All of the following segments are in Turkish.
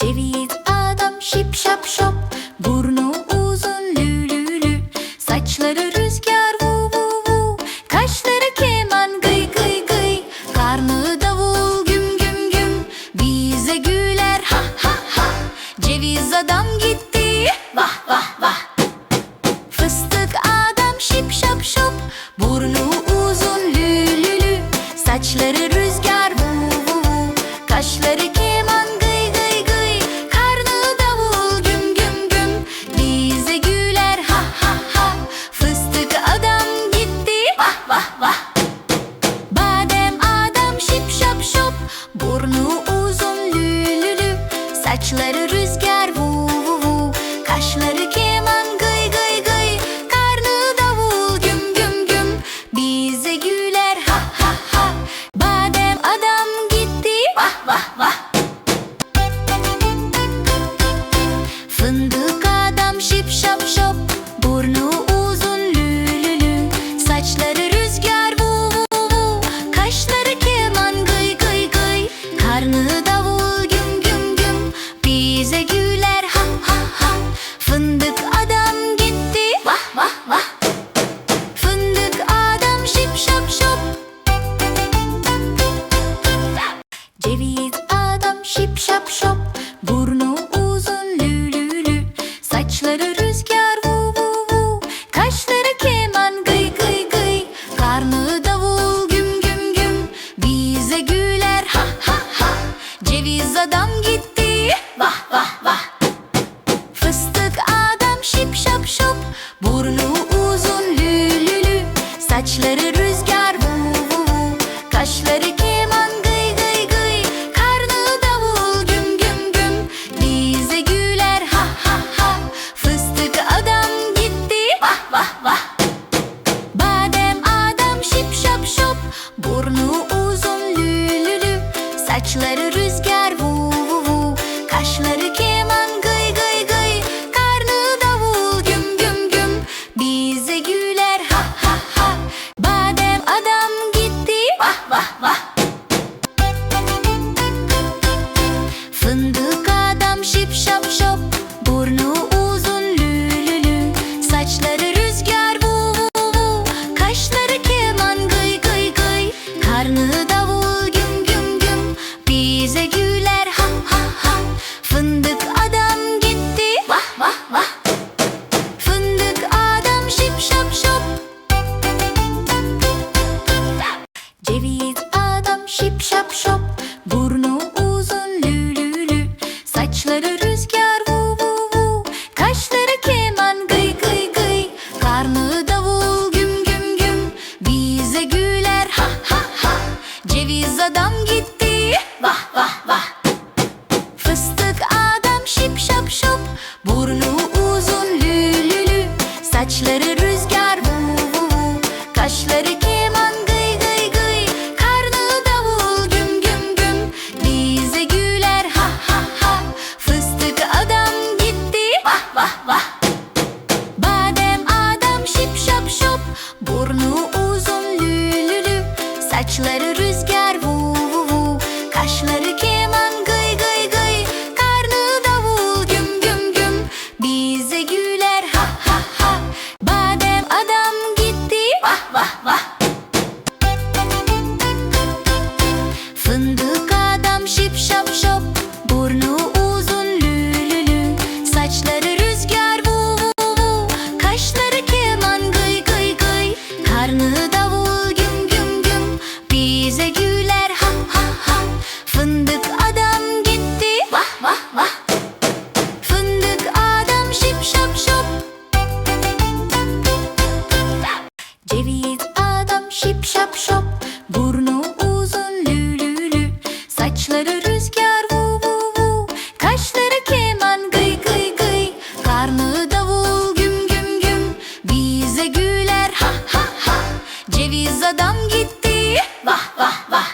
Ceviz adam şip şap şop. Burnu Saçları Ceviz adam şip şap şop. Burnu uzun lü lü lü Saçları rüzgar vu vu vu. Kaşları keman gıy gıy gıy. Karnı davul güm güm güm. Bize güler ha ha ha. Ceviz adam gibi Saçları rüzgar Ceviz adam şip şap şop. Burnu uzun lü lü lü. Saçları rüzgar vu vu vu. Kaşları keman gıy gıy gıy. Karnı davul güm güm güm. Bize güler ha ha ha. Ceviz adam gitti vah vah vah. Let it Ceviz adam şip şap şop. Burnu uzun lü lü lü. Saçları rüzgar vu vu vu. Kaşları keman gıy gıy gıy. Karnı davul güm güm güm. Bize güler ha ha ha. Ceviz adam gitti. Vah vah vah.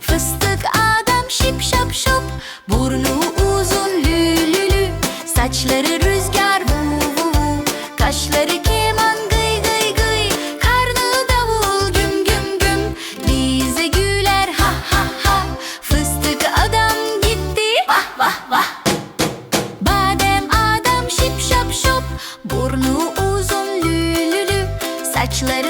Fıstık adam şip şap şop. Burnu uzun lü lü lü. Saçları much later.